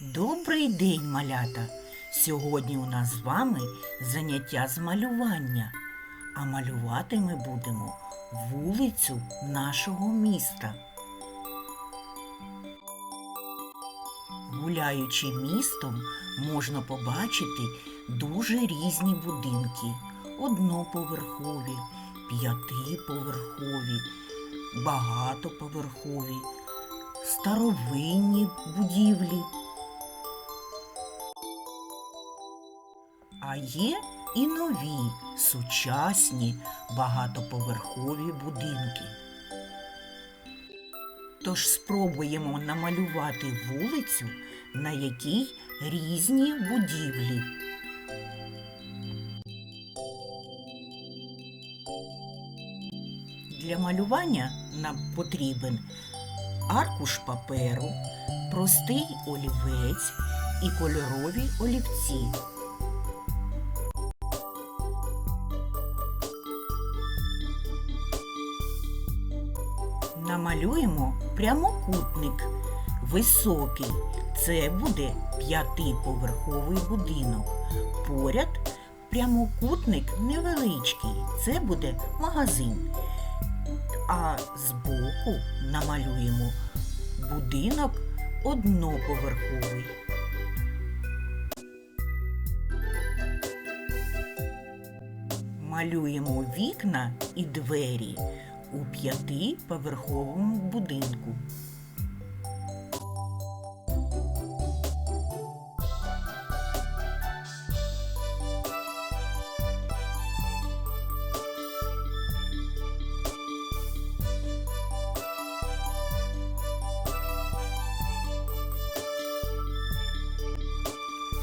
Добрий день, малята! Сьогодні у нас з вами заняття з малювання. А малювати ми будемо вулицю нашого міста. Гуляючи містом, можна побачити дуже різні будинки: одноповерхові, п'ятиповерхові, багатоповерхові, старовинні будівлі. А є і нові сучасні багатоповерхові будинки. Тож спробуємо намалювати вулицю, на якій різні будівлі. Для малювання нам потрібен аркуш паперу, простий олівець і кольорові олівці. Намалюємо прямокутник високий. Це буде п'ятиповерховий будинок. Поряд прямокутник невеличкий. Це буде магазин. А збоку намалюємо будинок одноповерховий. Малюємо вікна і двері у п'ятиповерховому будинку.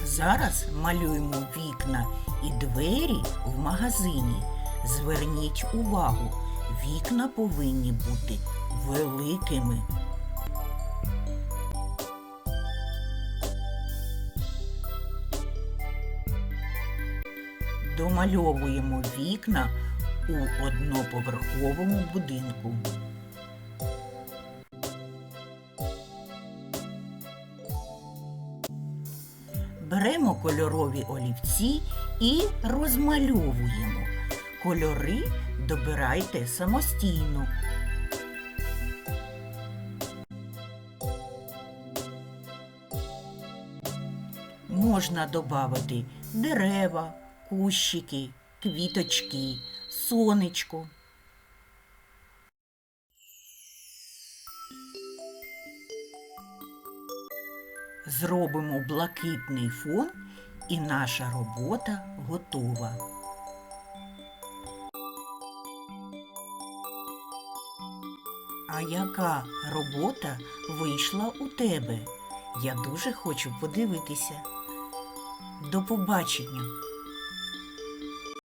Зараз малюємо вікна і двері в магазині. Зверніть увагу, вікна повинні бути великими. Домальовуємо вікна у одноповерховому будинку. Беремо кольорові олівці і розмальовуємо. Кольори добирайте самостійно. Можна додати дерева, кущики, квіточки, сонечко. Зробимо блакитний фон і наша робота готова. А яка робота вийшла у тебе? Я дуже хочу подивитися. До побачення!